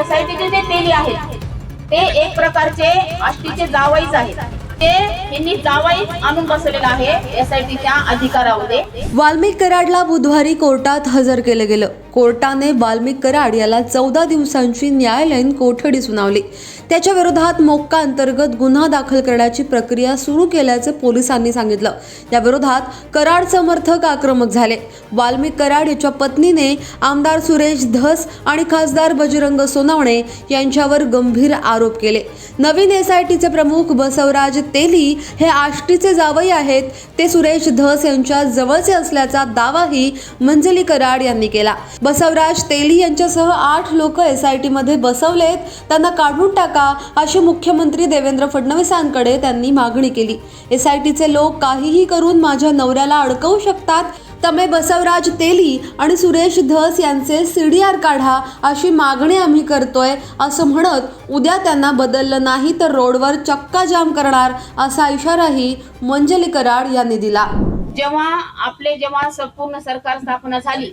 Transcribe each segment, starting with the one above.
सोसायटीचे जे तेली आहेत ते एक प्रकारचे आष्टीचे जावाईच आहेत. ते आणून बसलेलं आहे अधिकारामध्ये. वाल्मिक कराडला बुधवारी कोर्टात हजर केलं गेलं. कोर्टाने वाल्मिक कराड याला चौदा दिवसांची न्यायालयीन कोठडी सुनावली. त्याच्या विरोधात मोक्का अंतर्गत गुन्हा दाखल करण्याची प्रक्रिया सुरू केल्याचं पोलिसांनी सांगितलं. या विरोधात कराड समर्थक आक्रमक झाले. वाल्मिक कराड याच्या पत्नीने आमदार सुरेश धस आणि खासदार बजरंग सोनावणे यांच्यावर गंभीर आरोप केले. नवीन एसआयटीचे प्रमुख बसवराज तेली हे आष्टीचे जावई आहेत. ते सुरेश धस यांच्या जवळचे असल्याचा दावाही मंजली कराड यांनी केला. बसवराज तेली यांच्यासह आठ लोक एस आय टीमध्ये बसवलेत त्यांना काढून टाका अशी मुख्यमंत्री देवेंद्र फडणवीसांकडे त्यांनी मागणी केली. एस आय टीचे लोक काहीही करून माझ्या नवऱ्याला अडकवू शकतात. तमे बसवराज तेली आणि सुरेश धस यांचे सी डी आर काढा अशी मागणी आम्ही करतोय असं म्हणत उद्या त्यांना बदललं नाही तर रोडवर चक्का जाम करणार असा इशाराही मंजली कराड यांनी दिला. जेव्हा आपले जेव्हा संपूर्ण सरकार स्थापना झाली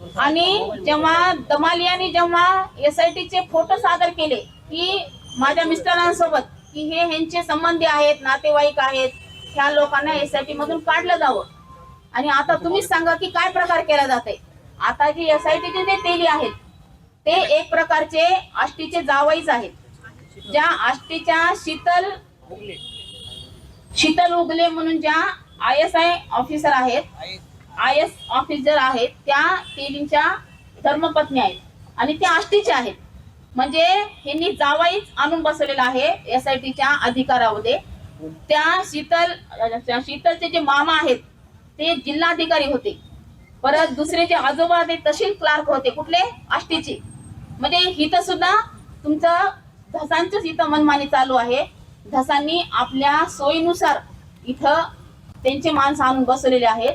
आणि जेव्हा दमालियानी जेव्हा एस आय टीचे फोटो सादर केले की माझ्या मिस्टरांसोबत की हे ह्यांचे संबंधी आहेत नातेवाईक आहेत ह्या लोकांना एसआयटी मधून काढलं जावं. आणि आता तुम्हीच सांगा की काय प्रकार केला जाते आता जे टीचे जे तेली आहेत ते एक प्रकारचे आष्टीचे जावाईच आहेत. ज्या आष्टीच्या शीतल शीतल उगले म्हणून ज्या आय एस आय ऑफिसर आहेत आय एस ऑफिसर आहेत त्या तेलींच्या धर्मपत्नी आहेत आणि त्या आष्टीच्या आहेत. म्हणजे ह्यांनी जावाईच आणून बसवलेला आहे एस आय टीच्या अधिकारामध्ये. त्या शीतल शीतलचे जे मामा आहेत ते जिल्हाधिकारी होते. परत दुसरे जे आजोबा ते तहसील क्लार्क होते. कुठले? आष्टीचे. म्हणजे हिथं सुद्धा तुमचं धसांचंच इथं मनमानी चालू आहे. धसांनी आपल्या सोयीनुसार इथं त्यांचे माणसं आणून बसवलेले आहेत.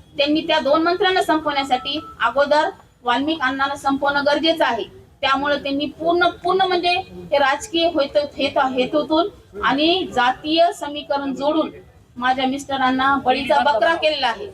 त्यांनी त्या दोन मंत्र्यांना संपवण्यासाठी अगोदर वाल्मिक अण्णांना संपवणं गरजेचं आहे. त्यामुळे त्यांनी पूर्ण पूर्ण म्हणजे हे राजकीय हेतूतून आणि जातीय समीकरण जोडून माझ्या मिस्टरांना बळीचा बकरा केलेला आहे.